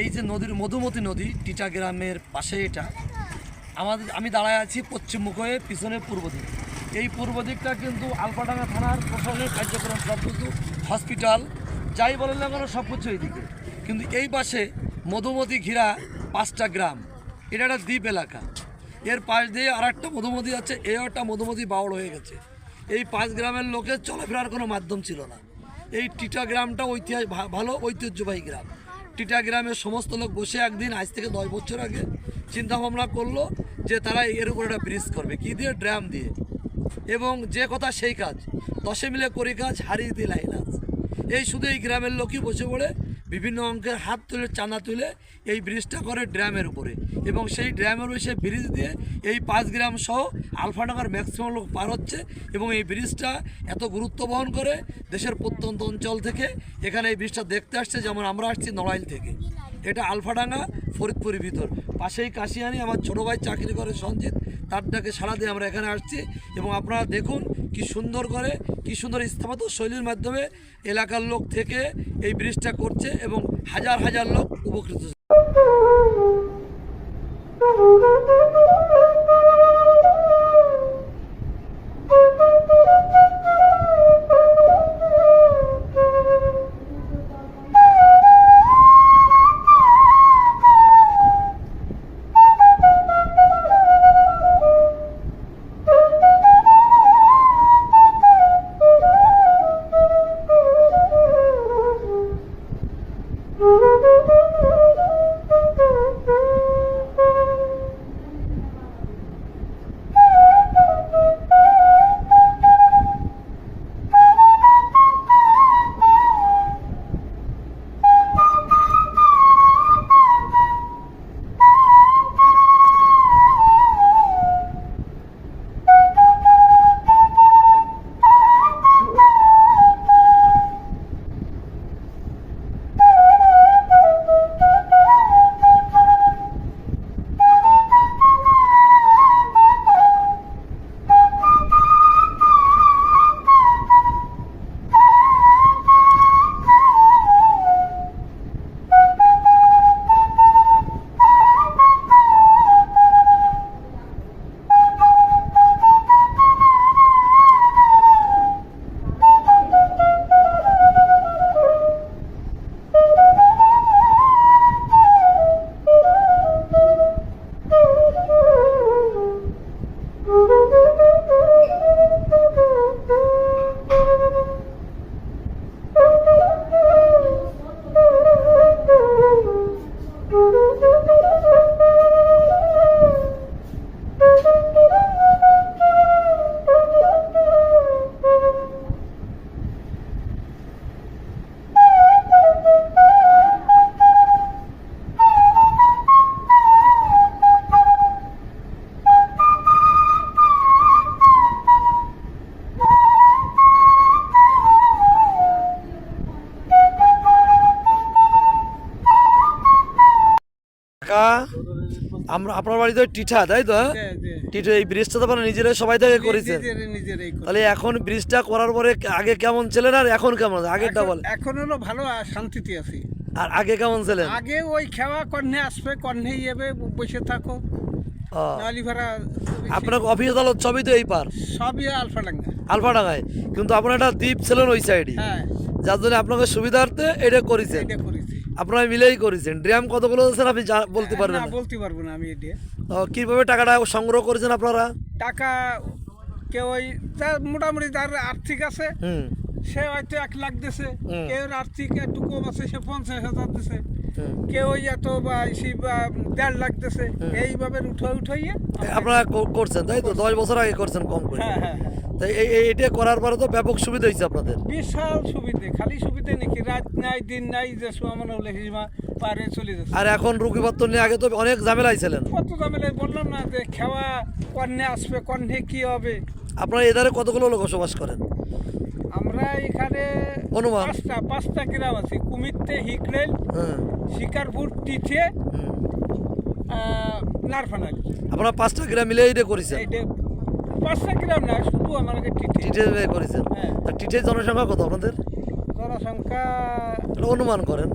এই যে নদীর মধুমতি নদী, টিটা গ্রামের পাশে এটা, আমাদের, আমি দাঁড়ায় আছি পশ্চিমমুখ হয়ে পিছনে পূর্ব দিক। এই পূর্ব দিকটা কিন্তু আলফাডাঙ্গা থানার প্রশাসনের কার্যক্রম, সব কিছু হসপিটাল, যাই বলেন না কেন সব কিছু এইদিকে। কিন্তু এই পাশে মধুমতি ঘিরা পাঁচটা গ্রাম, এটা একটা দ্বীপ এলাকা। এর পাশ দিয়ে আর একটা মধুমতি আছে এও একটা মধুমতি বাউল হয়ে গেছে। এই পাঁচ গ্রামের লোকের চলাফেরার কোনো মাধ্যম ছিল না। এই টিটা গ্রামটা ঐতিহাসিক ভালো ঐতিহ্যবাহী গ্রাম। টিটা গ্রামের সমস্ত লোক বসে একদিন, আজ থেকে দশ বছর আগে চিন্তা ভাবনা করল যে তারা এর উপর একটা ব্রিজ করবে। কি দিয়ে? ড্রাম দিয়ে। এবং যে কথা সেই কাজ। দশে মিলে করি কাজ, হারিয়ে দিয়ে না এই শুধু এই গ্রামের লোকই বসে পড়ে। বিভিন্ন অঙ্কের হাত তুলে, চাঁদা তুলে এই ব্রিজটা করে ড্রামের উপরে। এবং সেই ড্রামের ওই সেই ব্রিজ দিয়ে এই পাঁচ গ্রাম সহ আলফাডাঙ্গার ম্যাক্সিমাম লোক পার হচ্ছে এবং এই ব্রিজটা এত গুরুত্ব বহন করে দেশের প্রত্যন্ত অঞ্চল থেকে এখানে এই ব্রিজটা দেখতে আসছে, যেমন আমরা আসছি নড়াইল থেকে। এটা আলফাডাঙ্গা, ফরিদপুরের ভিতর। পাশেই কাশিয়ানি, আমার ছোটো ভাই চাকরি করে সঞ্জিত, তার ডাকে দিয়ে আমরা এখানে আসছি। এবং আপনারা দেখুন কি সুন্দর করে, কি সুন্দর স্থাপত্য শৈলীর মাধ্যমে এলাকার লোক থেকে এই ব্রিজটা করছে এবং হাজার হাজার লোক উপকৃত কাকা আমরা আপনার বাড়িতে টিঠা তাই তো? টিঠা এই ব্রিজটা তো আপনারা নিজেরাই সবাই থেকে করেছেন। তাহলে এখন ব্রিজটা করার পরে আগে কেমন ছিলেন আর এখন কেমন? আগেরটা এখন- বলে এখন হলো ভালো শান্তিতে আছি। আর আগে কেমন ছিলেন? আগে ওই খেওয়া কন্যে আসবে কন্যে যাবে বসে থাকো আপনার অফিস আদালত সবই তো এই পার। সবই আলফা ডাঙ্গা আলফাডাঙ্গায়। কিন্তু আপনার একটা দ্বীপ ছিলেন ওই সাইডে হ্যাঁ। যার জন্য আপনাকে সুবিধার্থে এটা করেছেন। এটা করেছি। আপনারা মিলেই করেছেন। ড্রাম কতগুলো আছে আপনি বলতে পারবেন? না বলতে পারব না আমি এটা। কীভাবে টাকাটা সংগ্রহ করেছেন আপনারা? টাকা কেউ ওই মোটামুটি তার আর্থিক আছে সে হয়তো এক লাখ দিছে। কেউ আর্থিক একটু কম আছে সে পঞ্চাশ হাজার দিছে। কেউ এত বা বা দেড় লাখ দিছে এইভাবে উঠে উঠাইয়ে? আপনারা করছেন তাই তো? দশ বছর আগে করছেন কম করে। হ্যাঁ হ্যাঁ হ্যাঁ। তাই এই এই- এটা করার পরে তো ব্যাপক সুবিধা হয়েছে আপনাদের। বিশাল সুবিধে খালি সুবিধে নাকি? রাত নাই দিন নাই যে সুমন হলে হিমা পারে চলে যাচ্ছে। আর এখন রুগীপত্র নিয়ে আগে তো অনেক ঝামেলায় ছিলেন। কত দামে বললাম না যে খেওয়া কন্যা আসবে কন্যে কি হবে? আপনারা এধারে কতগুলো লোক বসবাস করেন? আমরা এখানে অনুমান। পাঁচটা পাঁচটা গ্রাম আছে। কুমিরতে হিকলেল হ্যাঁ। শিকারপুর টিঠে হুম। নারফানালি। আপনারা পাঁচটা গ্রাম মিলে এটা করেছেন? পাঁচটা গ্রাম না শুধু আমাকে টিঠে টিটে করেছেন। টিঠে জনসংখ্যা কত আপনাদের? জনসংখ্যা অনুমান করেন।